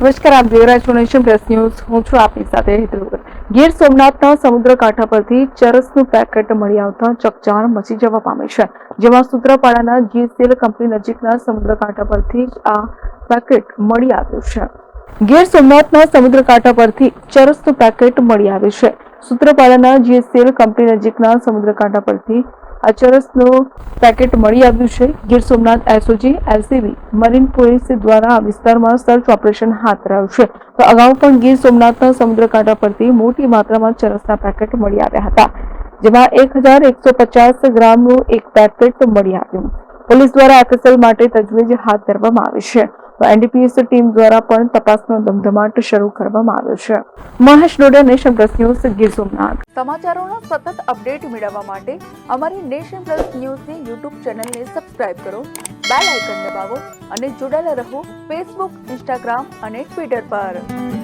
નમસ્કાર, આપ જોઈ રહ્યા પ્લસ ન્યૂઝ. હું છું આપની સાથે હેતલ ગીર સોમનાથના સમુદ્ર કાંઠા પરથી ચરસનું પેકેટ મળી આવતા ચકચાર મચી જવા પામે છે. જેમાં સૂત્રાપાડાના સેલ કંપની નજીકના સમુદ્ર કાંઠા પરથી જ આ પેકેટ મળી આવ્યું છે. ગીર સોમનાથના સમુદ્ર કાંઠા પરથી ચરસનું પેકેટ મળી આવ્યું છે. સૂત્રાપાડાના જીએસએલ કંપની નજીકના સમુદ્રકાંઠા પરથી આ ચરસનું પેકેટ મળી આવ્યું છે. Gir Somnath SOG, LCB, marine police દ્વારા આ વિસ્તારમાં સર્ચ ઓપરેશન હાથ ધરાયું છે. તો અગાઉ પણ ગીર સોમનાથના સમુદ્રકાંઠા પરથી મોટી માત્રામાં ચરસના પેકેટ મળી આવ્યા હતા, જેમાં એક હજાર એકસો પચાસ ગ્રામનું એક પેકેટ મળી આવ્યું. પોલીસ દ્વારા આ માટે તજવીજ હાથ ધરવામાં આવી છે. તો એનડીપીએસ ટીમ દ્વારા પણ તપાસનો ધમધમાટ શરૂ કરવામાં આવ્યો છે. Mahesh Doda nation plus news, Gir Somnath. સમાચારોના સતત અપડેટ મેળવવા માટે અમારી નેશન પ્લસ ન્યૂઝની યુટ્યુબ ચેનલને સબસ્ક્રાઇબ કરો, બેલ આઇકન દબાવો અને જોડાયેલા રહો ફેસબુક, ઇન્સ્ટાગ્રામ અને ટ્વિટર પર.